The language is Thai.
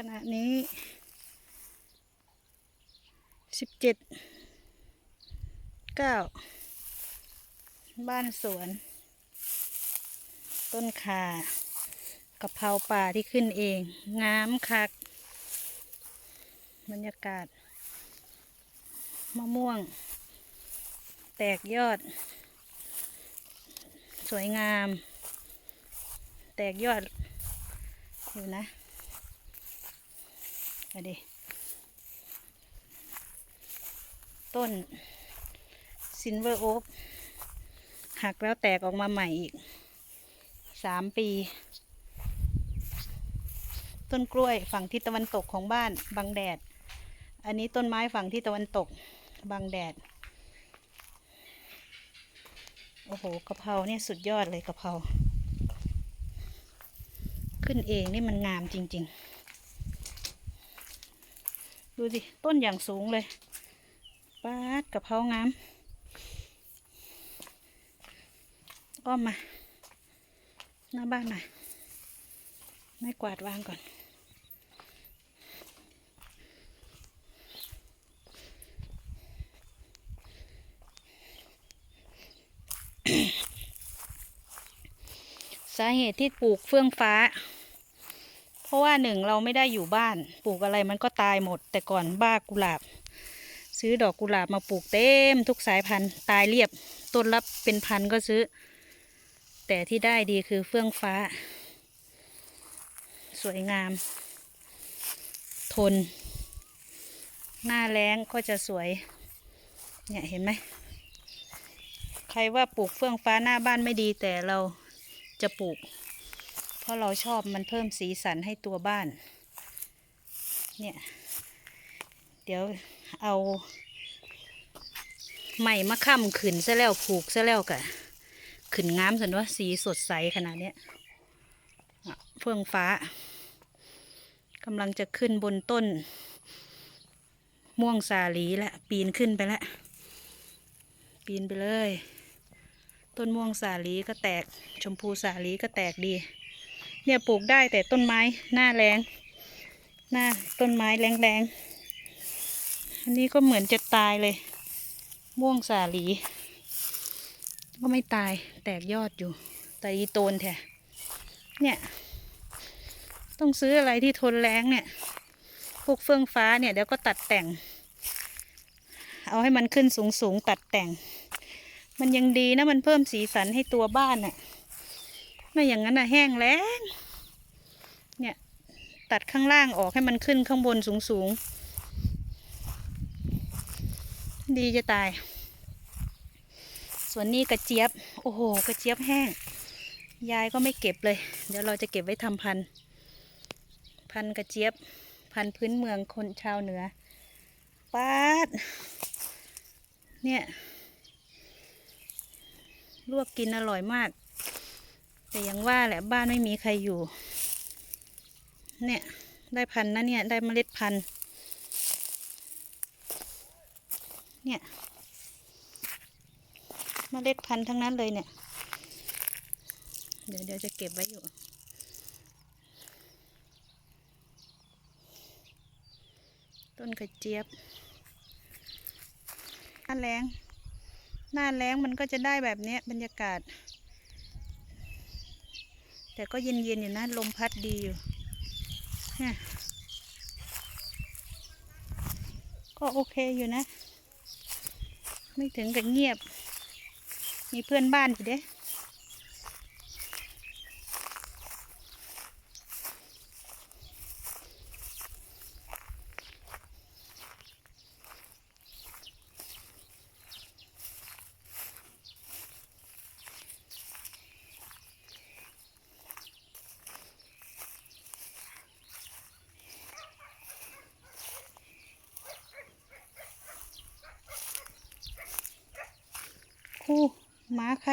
ขณะนี้สิบเจ็ดเก้าบ้านสวน ต้นขากะเพราป่าที่ขึ้นเองงามคัก บรรยากาศ มะม่วง แตกยอด สวยงาม แตกยอดอยู่นะ มาดิต้นซินเวอร์โอ๊กหักแล้วแตกออกมาใหม่อีกสามปี ต้นกล้วยฝั่งทิศตะวันตกของบ้านบังแดด อันนี้ต้นไม้ฝั่งทิศตะวันตกบังแดด โอ้โหกะเพราเนี่ยสุดยอดเลยกะเพราขึ้นเองนี่มันงามจริง ๆ ดูสิ ต้นอย่างสูงเลยปาดกะเพรางามอ้อมมา หน้าบ้านหน่อยไม่กวาดวางก่อน สาเหตุที่ปลูกเฟื่องฟ้า เพราะว่าหนึ่งเราไม่ได้อยู่บ้านปลูกอะไรมันก็ตายหมด แต่ก่อนบ้ากุหลาบ ซื้อดอกกุหลาบมาปลูกเต็มทุกสายพันธุ์ตายเรียบต้นรับเป็นพันก็ซื้อ แต่ที่ได้ดีคือเฟื่องฟ้า สวยงาม ทน หน้าแล้งก็จะสวย เนี่ยเห็นไหมใครว่าปลูกเฟื่องฟ้าหน้าบ้านไม่ดีแต่เราจะปลูก เพราะเราชอบมันเพิ่มสีสันให้ตัวบ้าน เนี่ย เดี๋ยวเอาไหม่มะค่ำขึ้นซะแล้วผูกซะแล้วกะขึ้นงามสันว่าสีสดใสขนาดเนี้ยเฟื่องฟ้ากำลังจะขึ้นบนต้น ม่วงสาลีแล้วปีนขึ้นไปแล้วปีนไปเลย ต้นม่วงสาลีก็แตก ชมพูสาลีก็แตกดี เนี่ยปลูกได้แต่ต้นไม้หน้าแรงหน้าต้นไม้แรงๆอันนี้ก็เหมือนจะตายเลย ม่วงสาลี ก็ไม่ตายแตกยอดอยู่ แต่อีโตนแท้เนี่ย ต้องซื้ออะไรที่ทนแรงเนี่ย พวกเฟื่องฟ้าเนี่ยเดี๋ยวก็ตัดแต่ง เอาให้มันขึ้นสูงสูงตัดแต่ง มันยังดีนะมันเพิ่มสีสันให้ตัวบ้านน่ะ ไม่อย่างนั้นนะแห้งแล้งเนี่ยตัดข้างล่างออกให้มันขึ้นข้างบนสูงสูงๆดีจะตาย ส่วนนี้กระเจี๊ยบ โอ้โห กระเจี๊ยบแห้ง ยายก็ไม่เก็บเลย เดี๋ยวเราจะเก็บไว้ทำพันธุ์พันธุ์กระเจี๊ยบ พันธุ์พื้นเมืองคนชาวเหนือป้าด เนี่ย ลวกกินอร่อยมาก แต่ยังว่าแหละบ้านไม่มีใครอยู่ เนี่ย ได้พันนะเนี่ย ได้เมล็ดพันธุ์เนี่ยเมล็ดพันธุ์ทั้งนั้นเลยเนี่ย เดี๋ยวเดี๋ยวจะเก็บไว้อยู่ ต้นกระเจี๊ยบ หน้าแรง หน้าแรงมันก็จะได้แบบนี้บรรยากาศ แต่ก็เย็นๆอยู่นะ ลมพัดดีอยู่นี่ก็โอเคอยู่นะ ไม่ถึงกับเงียบ มีเพื่อนบ้านอยู่เด้ มาใคร